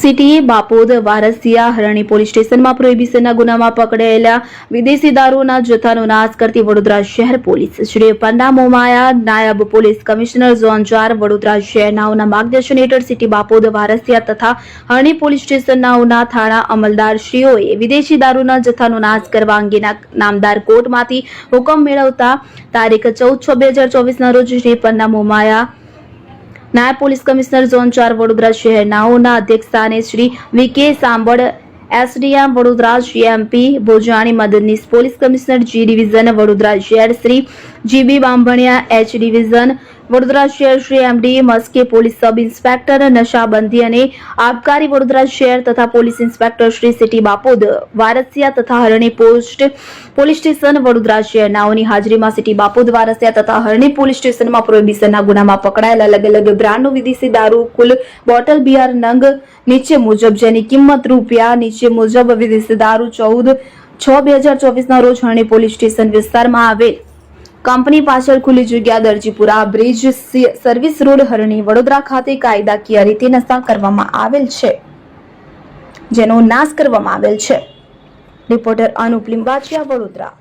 City Bapod Varasiya Harni police સ્ટેશનમાં પ્રોહિબિશનના ગુનામાં પકડાયેલા વિદેશી દારૂના જથ્થાનો નાશ કરતી વડોદરા શહેર પોલીસ. શ્રી પન્ના મોમાયા, નાયબ પોલીસ કમિશનર ઝોન ચાર, વડોદરા શહેરનાઓના માર્ગદર્શન હેઠળ સિટી બાપોદ વારસિયા તથા હરણી પોલીસ સ્ટેશનનાઓના થાણા અમલદારશ્રીઓએ વિદેશી દારૂના જથ્થાનો નાશ કરવા અંગેના નામદાર કોર્ટમાંથી હુકમ મેળવતા તારીખ ચૌદ છ, બે હજાર ચોવીસના રોજ શ્રી પન્ના મોમાયા નાયબ પોલીસ કમિશનર ઝોન ચાર વડોદરા શહેરનાઓના અધ્યક્ષસ્થાને Shri V K Sambal SDM Vadodara GMP, Bhojani મદદનીશ police commissioner G division, Vadodara શહેર Shri GB Bambhaniya H division, Vadodara શહેર Shri MD, Maske police sub inspector, નશાબંધી અને આબકારી વડોદરા શહેર તથા police inspector Shri city Bapod, Varasiya તથા Harni post police station, Vadodara શહેરનાઓની હાજરીમાં city Bapod, Varasiya તથા હરણી પોલીસ સ્ટેશનમાં પ્રોહિબિશનના ગુનામાં પકડાયેલા અલગ અલગ બ્રાન્ડનો વિદેશી દારૂ, કુલ બોટલ, બિયાર, નંગ નીચે મુજબ જેની કિંમત રૂપિયા, નીચે મુજબ વિદેશી દારૂ ચૌદ, છ બે હજાર ચોવીસના રોજ હરણી પોલીસ સ્ટેશન વિસ્તારમાં આવેલ. કંપની પાછળ ખુલ્લી જગ્યા Darjipura bridge service road Harni Vadodara ખાતે કાયદાકીય રીતે નશા કરવામાં આવેલ છે. જેનો નાશ કરવામાં આવેલ છે. રિપોર્ટર અનુપ લિંબાચિયા, વડોદરા.